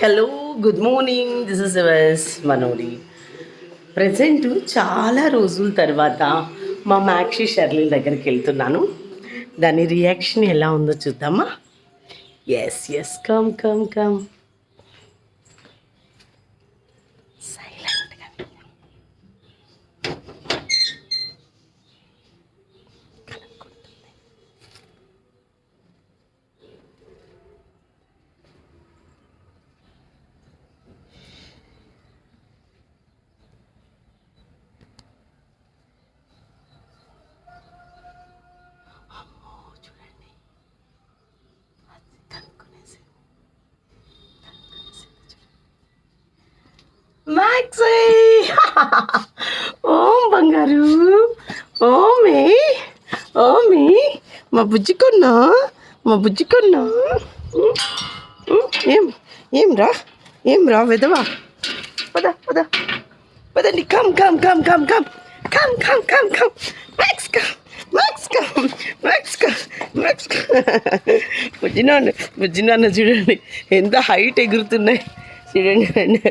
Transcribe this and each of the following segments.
Hello good morning. This is ఎవర్స్ మనోడి present చాలా రోజుల తర్వాత మా మ్యాక్సీ షర్లీ దగ్గరికి వెళ్తున్నాను. దాని రియాక్షన్ ఎలా ఉందో చూద్దామా? Yes yes come come come Maxi Om బంగారు. ఓమే ఓమి మా. బుజ్జి కొన్నా. మా బుజ్జి కొన్నా. ఏం ఏం రా? ఏం రా వెదవా? పద పద. పదండి come come come come come come come come come Max come Max come Max come Max బుజ్జినాన్న బుజ్జినాన్న చూడండి ఎంత హైట్ ఎగురుతున్నాయి. చూడండి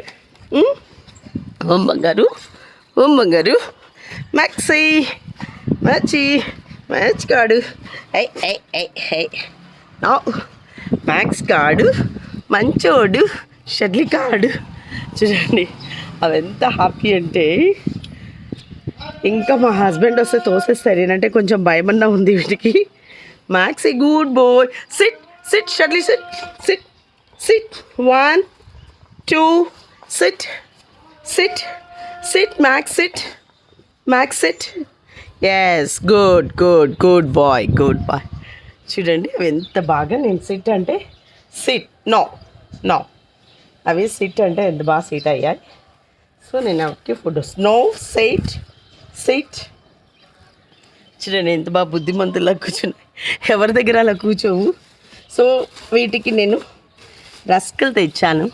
ఓం బంగారు ఓం బంగారు మ్యాక్సీ మ్యాచి మ్యాచ్ కాడు ఐ ఐ ఐ ఐ నా మ్యాక్స్ కాడు మంచోడు షడ్లీ కాడు చూడండి అవి ఎంత హ్యాపీ అంటే ఇంకా మా హస్బెండ్ వస్తే తోసేస్తారు. ఏంటంటే కొంచెం భయమన్నా ఉంది వీటికి. Max good boy sit sit షడ్లీ sit sit sit one two sit sit sit Max sit Max sit yes good good good boy good boy చూడండి అవి ఎంత బాగా నేను సిట్ అంటే సిట్ నో నో అవి సిట్ అంటే ఎంత బాగా సిట్ అయ్యాయి. సో నేను అవికి ఫుడ్ నో సిట్ సిట్ చూడండి ఎంత బాగా బుద్ధిమంతులా కూర్చున్నాయి. ఎవరి దగ్గర అలా కూర్చోవు? సో వీటికి నేను రస్కులు తెచ్చాను.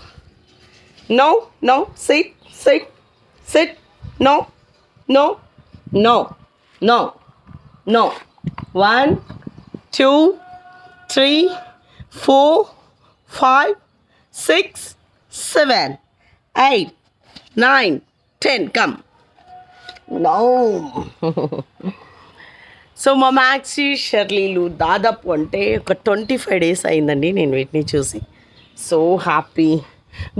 No no sit sit sit no no no no no one two three four five six seven eight nine ten come no so మా మ్యాక్సీ షర్లీలు దాదాపు అంటే ఒక ట్వంటీ ఫైవ్ డేస్ అయిందండి నేను వీటిని చూసి. So happy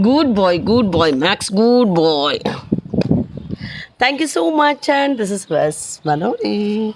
Good boy, good boy, Max, good boy. Thank you so much, and this is Wes Maloney.